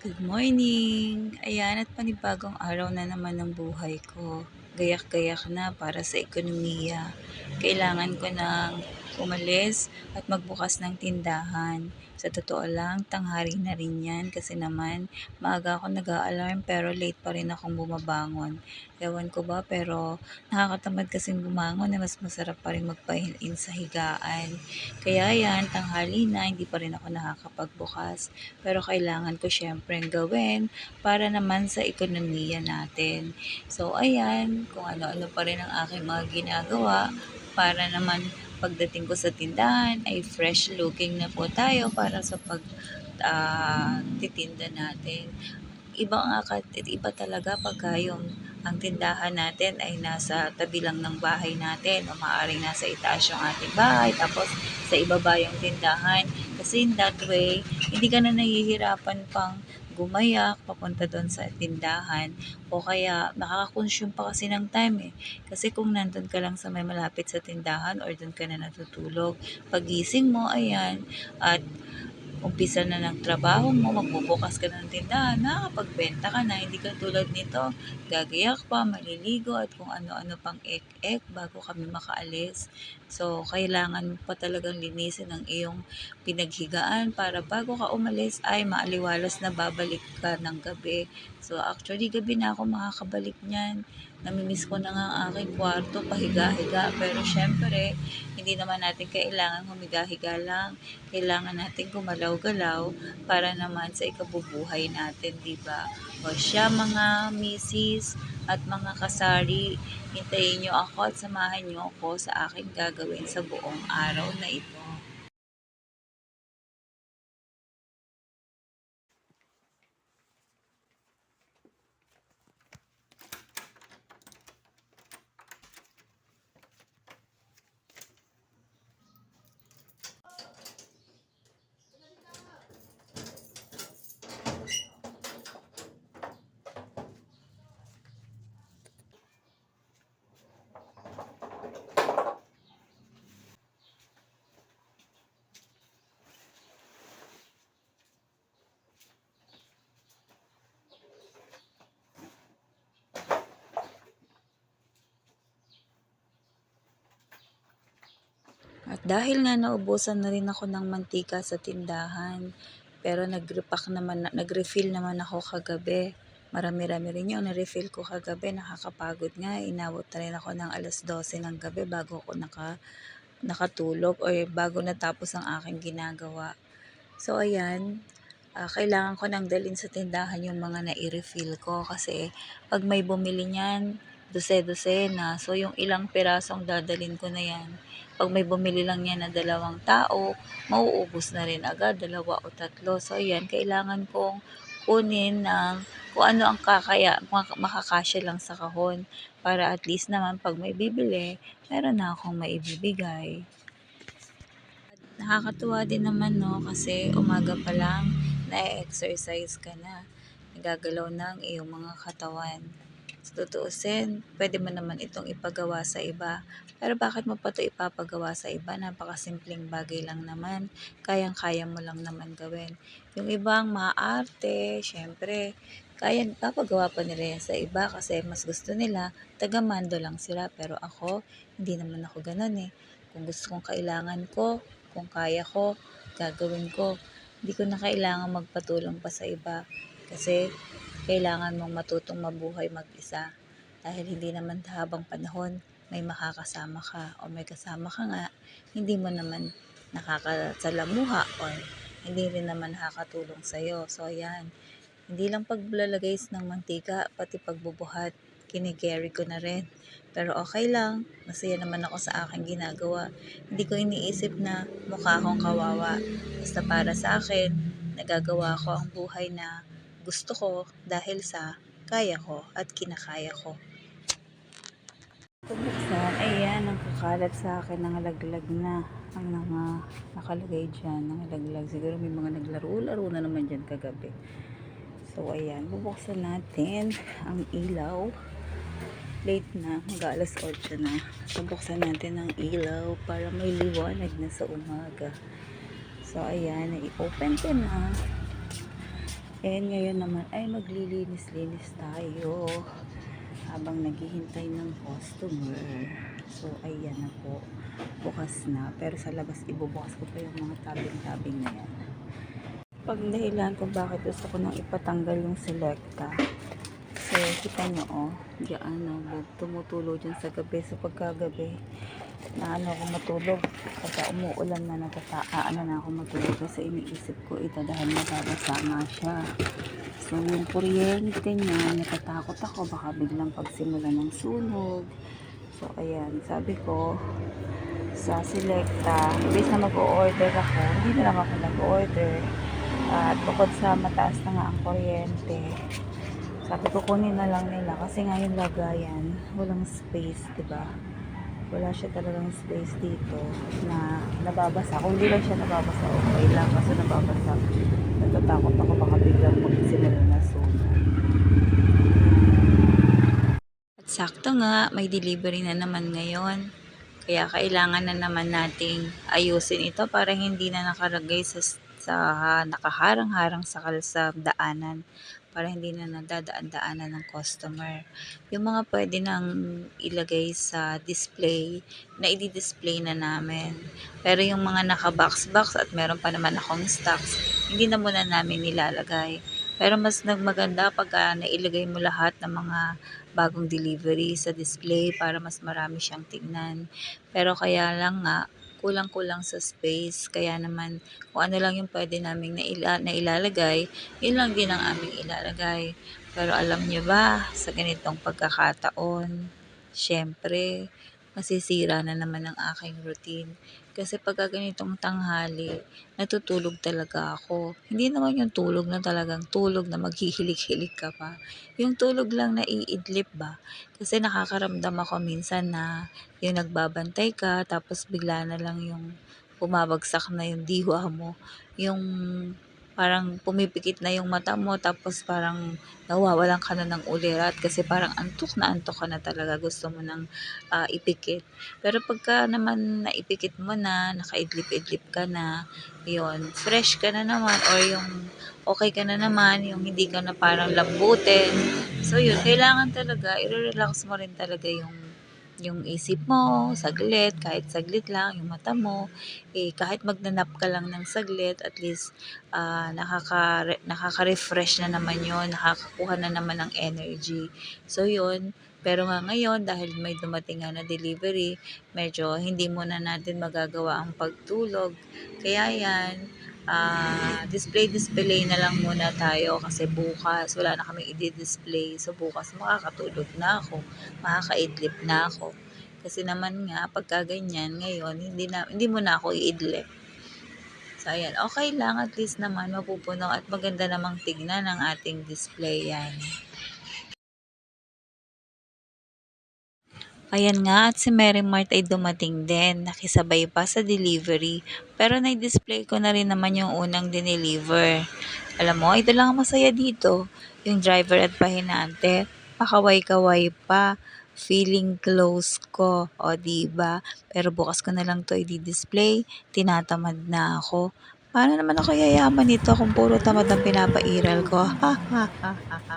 Good morning! Ayan at panibagong araw na naman ng buhay ko. Gayak-gayak na para sa ekonomiya. Kailangan ko ng umalis at magbukas ng tindahan. Sa totoo lang, tanghali na rin yan kasi naman maaga ako nag-a-alarm pero late pa rin akong bumabangon. Ewan ko ba pero nakakatamad kasing bumangon na mas masarap pa rin magpahin sa higaan. Kaya yan, tanghali na, hindi pa rin ako nakakapagbukas. Pero kailangan ko syempre gawin para naman sa ekonomiya natin. So ayan, kung ano-ano pa rin ang aking mga ginagawa para naman pagdating ko sa tindahan ay fresh looking na po tayo para sa pag ah, titinda natin. Iba nga ka, iba talaga pagka yung ang tindahan natin ay nasa tabi lang ng bahay natin o maaaring nasa itaas yung ating bahay tapos sa ibaba yung tindahan kasi in that way hindi ka na nahihirapan pang gumayak papunta doon sa tindahan o kaya nakaka-consume pa kasi ng time eh. Kasi kung nandun ka lang sa may malapit sa tindahan or doon ka na natutulog pagising mo ayan at umpisa na ng trabaho mo, magbubukas ka ng tindahan, nakakapagbenta ka na, hindi ka tulad nito, gagayak pa, maliligo, at kung ano-ano pang ek-ek bago kami makaalis. So, kailangan mo pa talagang linisin ang iyong pinaghigaan para bago ka umalis ay maaliwalas na babalik ka ng gabi. So, actually, gabi na ako makakabalik niyan. Namimiss ko na nga ang aking kwarto, pahiga-higa. Pero syempre, hindi naman natin kailangan humiga-higa lang. Kailangan natin gumalaw-galaw para naman sa ikabubuhay natin, di ba? O siya mga misis at mga kasari, hintayin nyo ako at samahan nyo ako sa aking gagawin sa buong araw na ito. At dahil nga naubusan na rin ako ng mantika sa tindahan, pero nag-repack naman, nag-refill naman ako kagabi. Marami-rami rin yung na-refill ko kagabi. Nakakapagod nga. Inabot na rin ako ng alas 12 ng gabi bago ako naka, nakatulog or bago natapos ang aking ginagawa. So, ayan. ah, kailangan ko nang dalhin sa tindahan yung mga nai-refill ko kasi pag may bumili niyan, dose-dose na. So, yung ilang pirasong dadalhin ko na yan, pag may bumili lang yan na dalawang tao, mauubos na rin agad, dalawa o tatlo. So, ayan, kailangan kong kunin ng kung ano ang kakaya, mak- makakasya lang sa kahon para at least naman pag may bibili, meron na akong maibibigay. Nakakatuwa din naman no kasi umaga pa lang na-exercise ka na. Nagagalaw na ang iyong mga katawan. Sa tutuusin, pwede mo naman itong ipagawa sa iba. Pero bakit mo pa ito ipapagawa sa iba? Napakasimpleng bagay lang naman. Kayang-kaya mo lang naman gawin. Yung ibang maarte, syempre, kaya papagawa pa nila yan sa iba kasi mas gusto nila, taga-mando lang sila. Pero ako, hindi naman ako ganun eh. Kung gusto kong kailangan ko, kung kaya ko, gagawin ko. Hindi ko na kailangan magpatulong pa sa iba kasi kailangan mong matutong mabuhay mag-isa dahil hindi naman habang panahon may makakasama ka o may kasama ka nga, hindi mo naman nakakasalamuha or hindi rin naman nakakatulong sa'yo. So, ayan. Hindi lang paglalagay ng mantika, pati pagbubuhat, kinikerry ko na rin. Pero okay lang, masaya naman ako sa aking ginagawa. Hindi ko iniisip na mukha akong kawawa. Basta para sa akin, nagagawa ko ang buhay na gusto ko dahil sa kaya ko at kinakaya ko. Pagkaksan, ayan, ang kakalat sa akin, nangalaglag na ang mga nakalagay dyan, nangalaglag. Siguro may mga naglaro-laro na naman dyan kagabi. So, ayan, bubuksan natin ang ilaw. Late na, mag alas 8 na. Bubuksan natin ang ilaw para may liwanag na sa umaga. So, ayan, i-open ko na. And ngayon naman ay maglilinis-linis tayo habang naghihintay ng customer. So, ayan na po. Bukas na. Pero sa labas, ibubukas ko pa yung mga tabing-tabing na yan. Pag dahilan kung bakit gusto ko nang ipatanggal yung selecta. So, kita nyo, oh. Diyan, oh. Tumutulo dyan sa gabi. So, pagkagabi, na ano ako matulog. Pagka umuulan na natata, ah, na ako matulog. Kasi iniisip ko, ito dahil mababasa nga siya. So, yung kuryente niya, natatakot ako. Baka biglang pagsimula ng sunog. So, ayan. Sabi ko, sa Selecta, imbes na mag-order ako, hindi na lang ako nag-order. At bukod sa mataas na nga ang kuryente, sabi ko kunin na lang nila kasi nga yung lagayan, walang space, ba? Wala siya talagang space dito na nababasa. Kung hindi lang siya nababasa, okay lang. Kasi nababasa, natatakot ako baka biglang magsimula na sunog. At sakto nga, may delivery na naman ngayon. Kaya kailangan na naman nating ayusin ito para hindi na nakalagay sa, sa nakaharang-harang sa kalsadaanan para hindi na nadadaan-daanan ng customer. Yung mga pwede nang ilagay sa display, na i-display na namin. Pero yung mga naka-box-box at meron pa naman akong stocks, hindi na muna namin nilalagay. Pero mas nagmaganda pagka nailagay mo lahat ng mga bagong delivery sa display para mas marami siyang tignan. Pero kaya lang nga, kulang-kulang sa space. Kaya naman, kung ano lang yung pwede naming naila, nailalagay, yun lang din ang aming ilalagay. Pero alam niyo ba, sa ganitong pagkakataon, syempre, masisira na naman ang aking routine. Kasi pagka ganitong tanghali, natutulog talaga ako. Hindi naman yung tulog na talagang tulog na maghihilig-hilig ka pa. Yung tulog lang na iidlip ba? Kasi nakakaramdam ako minsan na yung nagbabantay ka, tapos bigla na lang yung bumabagsak na yung diwa mo. Yung parang pumipikit na yung mata mo, tapos parang nawawalan ka na ng ulirat kasi parang antok na antok ka na talaga. Gusto mo nang ah, ipikit. Pero pagka naman naipikit mo na, nakaidlip-idlip ka na, yon fresh ka na naman or yung okay ka na naman, yung hindi ka na parang lambutin. So yun, kailangan talaga, i-relax mo rin talaga yung yung isip mo, saglit, kahit saglit lang, yung mata mo, eh, kahit magnanap ka lang ng saglit, at least ah, nakaka, nakaka-refresh na naman yon nakakakuha na naman ng energy. So yun, pero nga ngayon, dahil may dumating nga na delivery, medyo hindi muna natin magagawa ang pagtulog. Kaya yan, ah, display-display na lang muna tayo kasi bukas wala na kaming i-display. So bukas makakatulog na ako, makakaidlip na ako. Kasi naman nga, pagka ganyan, ngayon, hindi, na, hindi mo na ako iidlip. So, ayan, okay lang, at least naman mapupuno at maganda namang tignan ang ating display yan. Ayan nga, at si Mary Mart ay dumating din, nakisabay pa sa delivery. Pero na-display ko na rin naman yung unang dineliver. Alam mo, ito lang ang masaya dito. Yung driver at pahinante, pakaway-kaway pa. Feeling close ko, o di ba? Pero bukas ko na lang to i-display, tinatamad na ako. Paano naman ako yayaman nito kung puro tamad ang pinapairal ko?